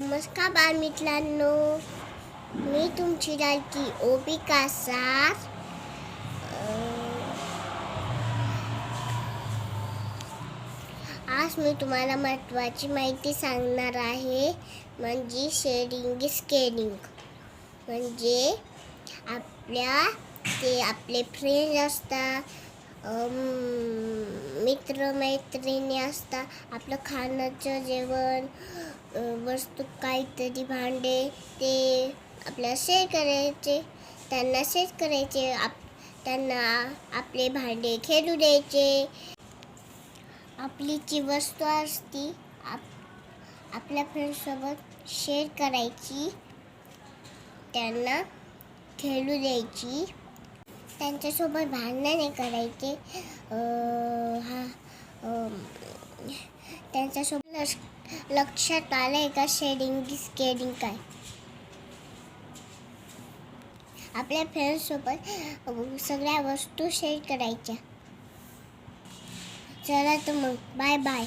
नमस्कार बालमित्रांनो. मी तुमची लाडकी ओबी कासार. आज मी तुम्हाला महत्त्वाची माहिती सांगणार आहे. म्हणजे शेअरिंग इज केअरिंग म्हणजे आपल्या ते आपले फ्रेंड असतात. मित्रमैत्रिणी असतात आपलं खाण्याचं जेवण वस्तू काहीतरी भांडे ते आपल्याला शेअर करायचे. त्यांना शेअर करायचे. आप त्यांना आपले भांडे खेळू द्यायचे. आपली जी वस्तू असती आप आपल्या फ्रेंडसोबत शेअर करायची. त्यांना खेळू द्यायची. त्यांच्यासोबत भांडणं नाही करायचे हा त्यांच्यासोबत लक्ष- लक्षात आलं आहे का शेडिंग स्केडिंग काय? आपल्या फ्रेंड्ससोबत सगळ्या वस्तू शेअर करायच्या. चला तर मग बाय बाय